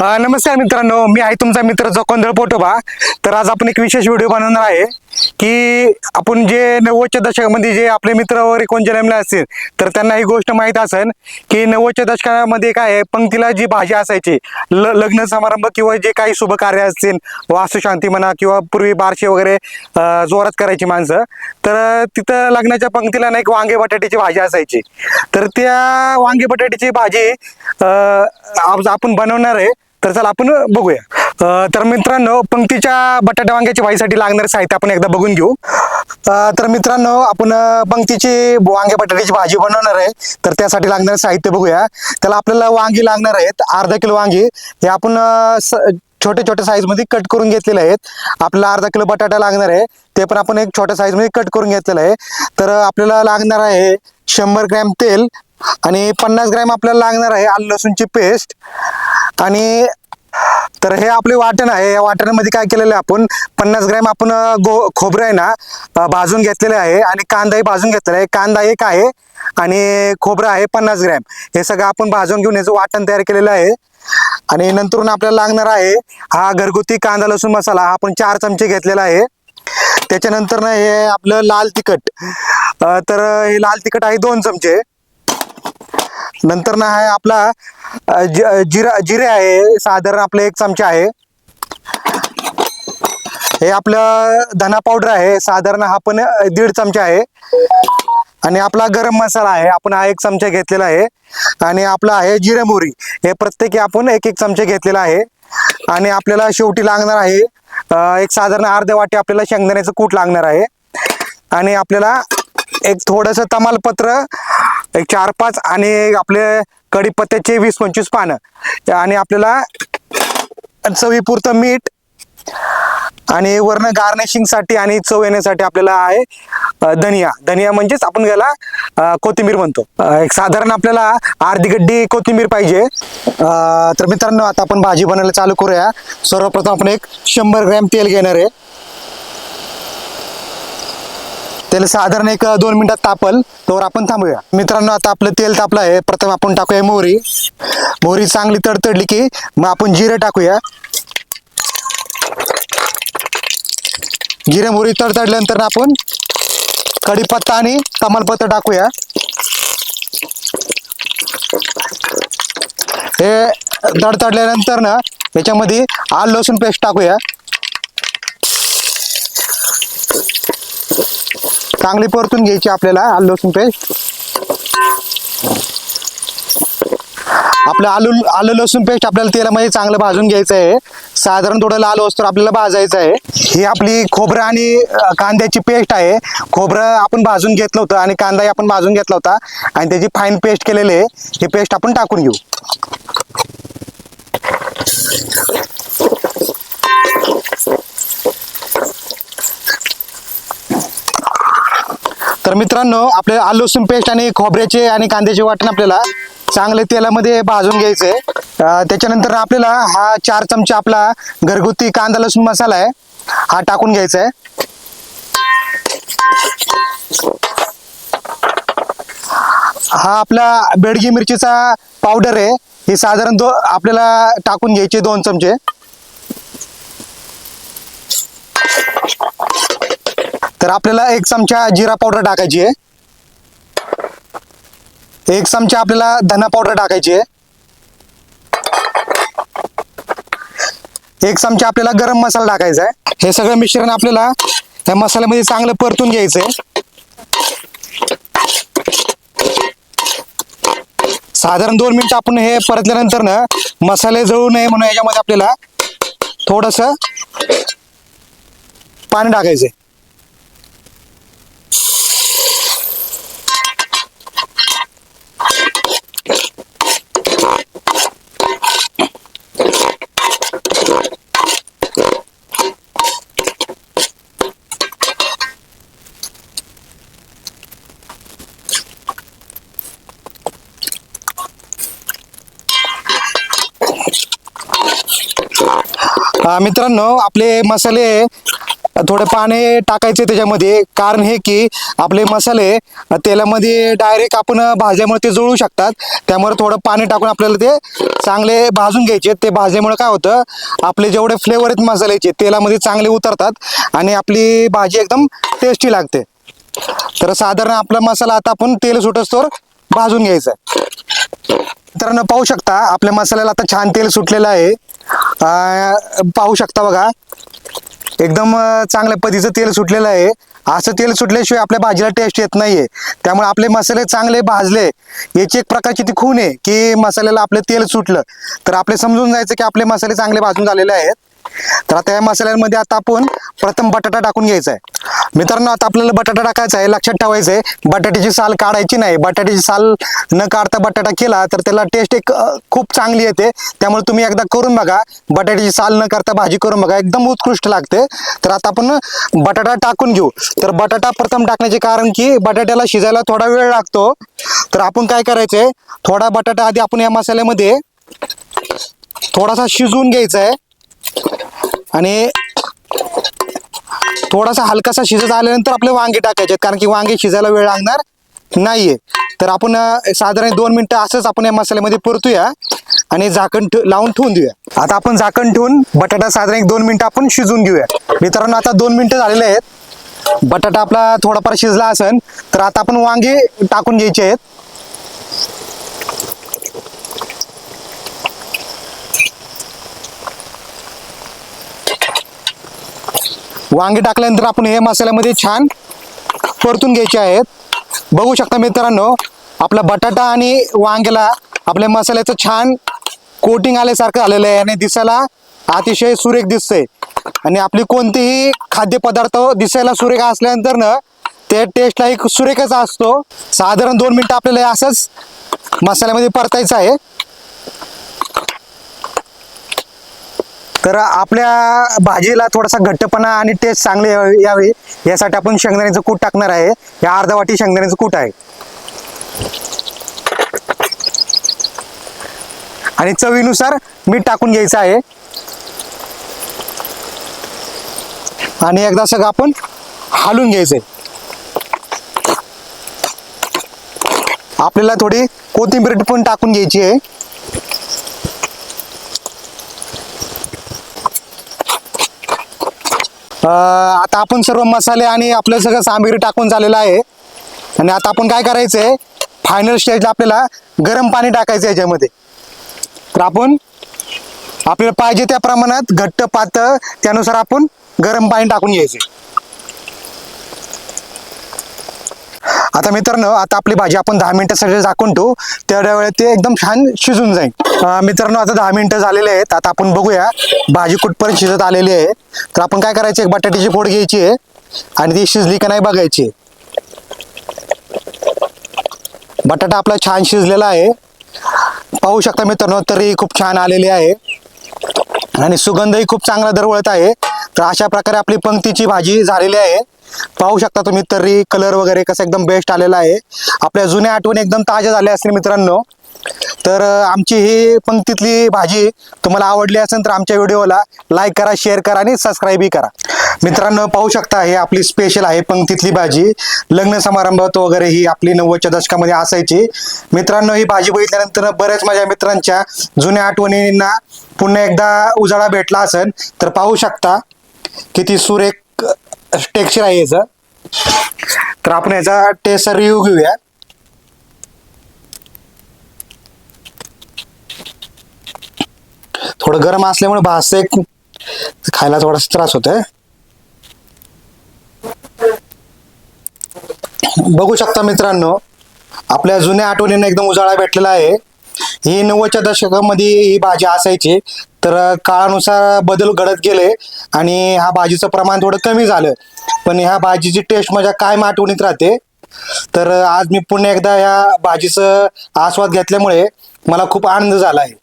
नमस्कार मित्रांनो मी आहे तुमचा मित्र जोकोंदळ पोटोबा तर आज आपण एक विशेष व्हिडिओ बनवणार आहे की आपण जे नव्वदच्या दशकामध्ये जे आपले मित्र वगैरे कोण जन्मले असतील तर त्यांना ही गोष्ट माहीत असेल की नव्वदच्या दशकामध्ये काय आहे पंक्तीला जी भाजी असायची ल लग्न समारंभ किंवा जे काही शुभ कार्य असतील वास्तुशांती म्हणा किंवा पूर्वी बारशे वगैरे जोरात करायची माणसं तर तिथं लग्नाच्या पंक्तीला ना एक वांगे बटाट्याची भाजी असायची. तर त्या वांगे बटाट्याची भाजी आपण बनवणार आहे. तर चला आपण बघूया. तर मित्रांनो पंक्तीच्या बटाटा वांग्याच्या वाईसाठी लागणारे साहित्य आपण एकदा बघून घेऊ. तर मित्रांनो आपण पंक्तीची वांगे बटाट्याची भाजी बनवणार आहे. तर त्यासाठी लागणारे साहित्य बघूया. त्याला आपल्याला वांगी लागणार आहेत अर्धा किलो वांगी. हे आपण स- छोटे छोटे साईजमध्ये कट करून घेतलेले आहेत. आपल्याला अर्धा किलो बटाटा लागणार आहे. ते पण आपण एक छोट्या साईजमध्ये कट करून घेतलेलं आहे. तर आपल्याला लागणार आहे शंभर ग्रॅम तेल आणि पन्नास ग्रॅम आपल्याला लागणार आहे आलं लसूणची पेस्ट. आणि तर हे आपले वाटण आहे. या वाटणामध्ये काय केलेलं आहे आपण? पन्नास ग्रॅम आपण गो खोबरं आहे ना भाजून घेतलेलं आहे आणि कांदाही भाजून घेतलेला आहे. कांदा एक आहे आणि खोबरं आहे पन्नास ग्रॅम. हे सगळं आपण भाजून घेऊन याचं वाटण तयार केलेलं आहे. आणि नंतरून आपल्याला लागणार आहे हा घरगुती कांदा लसूण मसाला. हा आपण चार चमचे घेतलेला आहे. त्याच्यानंतर ना हे आपलं लाल तिखट. तर हे लाल तिखट आहे दोन चमचे. नंतर ना आहे आपला जिरा जिरे आहे साधारण आपलं एक चमचा आहे. हे आपलं धना पावडर आहे साधारण हा पण दीड चमचा आहे. आणि आपला गरम मसाला आहे आपण हा एक चमचा घेतलेला आहे. आणि आपला आहे जिरे मोहरी हे प्रत्येकी आपण एक एक चमचे घेतलेला आहे. आणि आपल्याला शेवटी लागणार आहे एक साधारण अर्ध्या वाटी आपल्याला शेंगदाण्याचं कूट लागणार आहे. आणि आपल्याला एक थोडंसं तमालपत्र एक चार पाच आणि आपले कढीपत्त्याचे वीस पंचवीस पानं. आणि आपल्याला चवीपुरतं मीठ आणि वरण गार्निशिंगसाठी आणि चव येण्यासाठी आपल्याला आहे धनिया. धनिया म्हणजेच आपण याला कोथिंबीर म्हणतो. एक साधारण आपल्याला अर्धी गड्डी कोथिंबीर पाहिजे. तर मित्रांनो आता आपण भाजी बनायला चालू करूया. सर्वप्रथम आपण एक शंभर ग्रॅम तेल घेणार आहे. तेल साधारण एक दोन मिनिटात तापल तर आपण थांबूया. मित्रांनो आता आपलं तेल तापलं आहे. प्रथम आपण टाकूया मोहरी. मोहरी चांगली तडतडली की मग आपण जिरे टाकूया. जिरे मोहरी तडतडल्यानंतर आपण कढीपत्ता आणि तमालपत्र टाकूया. हे तडतडल्यानंतर ना याच्यामध्ये आल लसूण पेस्ट टाकूया. चांगली परतून घ्यायची आपल्याला आलं लसूण पेस्ट. आपलं आलू आलं लसूण पेस्ट आपल्याला तेलामध्ये चांगलं भाजून घ्यायचं आहे साधारण थोडं लाल वस्तू आपल्याला भाजायचं आहे ही आपली खोबरं आणि कांद्याची पेस्ट आहे. खोबरं आपण भाजून घेतलं होतं आणि कांदाही आपण भाजून घेतला होता. आणि त्याची फाईन पेस्ट केलेली आहे. ही पेस्ट आपण टाकून घेऊ. तर मित्रांनो आपले आलू लसूण पेस्ट आणि खोबऱ्याचे आणि कांद्याचे वाटण आपल्याला चांगले तेलामध्ये भाजून घ्यायचे त्याच्यानंतर आपल्याला हा चार चमचे आपला घरगुती कांदा लसूण मसाला आहे हा टाकून घ्यायचा आहे हा आपला बेडगी मिरचीचा पावडर आहे हे साधारण दो आपल्याला टाकून घ्यायचे दोन चमचे. तर आपल्याला एक चमचा जिरा पावडर टाकायची आहे. एक चमचा आपल्याला धना पावडर टाकायची आहे. एक चमचा आपल्याला गरम मसाला टाकायचा आहे. हे सगळं मिश्रण आपल्याला या मसाल्यामध्ये चांगलं परतून घ्यायचंय साधारण दोन मिनिटं आपण हे परतल्यानंतर ना मसाले जळू नये म्हणून याच्यामध्ये आपल्याला थोडस पाणी टाकायचंय मित्रांनो आपले मसाले थोडे पाणी टाकायचे त्याच्यामध्ये. कारण हे की आपले मसाले तेलामध्ये डायरेक्ट आपण भाजल्यामुळे ते जळू शकतात. त्यामुळे थोडं पाणी टाकून आपल्याला ते चांगले भाजून घ्यायचे. ते भाजल्यामुळे काय होतं आपले जेवढे फ्लेवर आहेत मसाल्याचे तेलामध्ये चांगले उतरतात आणि आपली भाजी एकदम टेस्टी लागते. तर साधारण आपला मसाला आता आपण तेल सुटस्तोवर भाजून घ्यायचा मित्रांनो पाहू शकता आपल्या मसाल्याला आता छान तेल सुटलेलं आहे. पाहू शकता बघा. एकदम चांगल्या पद्धतीचं तेल सुटलेलं आहे. असं तेल सुटल्याशिवाय आपल्या भाजीला टेस्ट येत नाहीये. त्यामुळे आपले मसाले चांगले भाजले याची एक प्रकारची ती खून आहे की मसाल्याला आपलं तेल सुटलं. तर आपले समजून जायचं की आपले मसाले चांगले भाजून झालेले आहेत. तर आता या मसाल्यांमध्ये आता आपण प्रथम बटाटा टाकून घ्यायचा आहे. मित्रांनो आता आपल्याला बटाटा टाकायचा आहे. लक्षात ठेवायचं आहे बटाट्याची साल काढायची नाही. बटाट्याची साल न काढता बटाटा केला तर त्याला टेस्ट एक खूप चांगली येते. त्यामुळे तुम्ही एकदा करून बघा. बटाट्याची साल न करता भाजी करून बघा. एकदम उत्कृष्ट लागते. तर आता आपण बटाटा टाकून घेऊ. तर बटाटा प्रथम टाकण्याचे कारण की बटाट्याला शिजायला थोडा वेळ लागतो. तर आपण काय करायचंय? थोडा बटाटा आधी आपण या मसाल्यामध्ये थोडासा शिजवून घ्यायचा आहे. आणि थोडासा हलकासा शिजत आल्यानंतर आपले वांगे टाकायचे आहेत, कारण की वांगे शिजायला वेळ लागणार नाहीये. तर आपण साधारण दोन मिनिटं असंच आपण या मसाल्यामध्ये परतूया आणि झाकण लावून ठेवून देऊया. आता आपण झाकण ठेवून बटाटा साधारण एक दोन मिनिटं आपण शिजून घेऊया. मित्रांनो आता दोन मिनिटं झालेले आहेत. बटाटा आपला थोडाफार शिजला असेल तर आता आपण वांगे टाकून घ्यायचे आहेत. वांगे टाकल्यानंतर आपण हे मसाल्यामध्ये छान परतून घ्यायचे आहेत. बघू शकता मित्रांनो आपला बटाटा आणि वांग्याला आपल्या मसाल्याचं छान कोटिंग आल्यासारखं आलेलं आहे आणि दिसायला अतिशय सुरेख दिसतंय. आणि आपली कोणतीही खाद्यपदार्थ दिसायला सुरेख असल्यानंतर ना ते टेस्टला एक सुरेखच असतो. साधारण दोन मिनिटं आपल्याला असंच मसाल्यामध्ये परतायचं आहे. तर आपल्या भाजीला थोडासा घट्टपणा आणि टेस्ट चांगले यावे. यासाठी आपण शेंगदाण्याचं कूट टाकणार आहे. या अर्धा वाटी शेंगदाण्याचं कूट आहे. आणि चवीनुसार मीठ टाकून घ्यायचं आहे. आणि एकदा सगळं आपण हालून घ्यायचंय. आपल्याला थोडी कोथिंबीर पण टाकून घ्यायची आहे. आता आपण सर्व मसाले आणि आपलं सगळं सामग्री टाकून झालेलं आहे. आणि आता आपण काय करायचंय? फायनल स्टेजला आपल्याला गरम पाणी टाकायचं याच्यामध्ये. तर आपण आपल्याला पाहिजे त्या प्रमाणात घट्ट पातळ त्यानुसार आपण गरम पाणी टाकून घ्यायचे आता मित्रांनो आता आपली भाजी आपण दहा मिनिटासाठी झाकून ठेवू. तेवढ्या वेळेत ते एकदम छान शिजून जाईल. मित्रांनो आता दहा मिनिटं झालेले आहेत. आता आपण बघूया भाजी कुठपर्यंत शिजत आलेली आहे. तर आपण काय करायचं एक बटाट्याची फोड घ्यायची आहे आणि ती शिजली का नाही बघायची बटाटा आपला छान शिजलेला आहे. पाहू शकता मित्रांनो तरी खूप छान आलेली आहे. आणि सुगंधही खूप चांगला दरवळत आहे. तर अशा प्रकारे आपली पंक्तीची भाजी झालेली आहे. पाहू शकता तुम्ही तरी कलर वगैरे कसं एकदम बेस्ट आलेला आहे. आपल्या जुन्या आठवणी एकदम ताज्या झाल्या असतील मित्रांनो. तर आमची ही पंक्तीतली भाजी तुम्हाला आवडली असेल तर आमच्या व्हिडिओला लाईक करा शेअर करा आणि सबस्क्राईबही करा. मित्रांनो पाहू शकता हे आपली स्पेशल आहे पंक्तीतली भाजी. लग्न समारंभात वगैरे ही आपली नव्वदच्या दशकामध्ये असायची. मित्रांनो ही भाजी बघितल्यानंतर बऱ्याच माझ्या मित्रांच्या जुन्या आठवणींना पुन्हा एकदा उजाळा भेटला असेल. तर पाहू शकता किती सुरेख टेक्स्चर आहे याचा. तर आपण याचा टेस्ट रिव्ह्यू घेऊया. थोडं गरम असल्यामुळे भास एक खायला थोडासा त्रास होतोय. बघू शकता मित्रांनो आपल्या जुन्या आठवणींना एकदम उजाळा भेटलेला आहे. ही नव्वदच्या दशकामध्ये ही भाजी असायची. तर काळानुसार बदल घडत गेले आणि ह्या भाजीचं प्रमाण थोडं कमी झालं. पण ह्या भाजीची टेस्ट माझ्या कायम आठवणीत राहते. तर आज मी पुन्हा एकदा या भाजीचं आस्वाद घेतल्यामुळे मला खूप आनंद झाला आहे.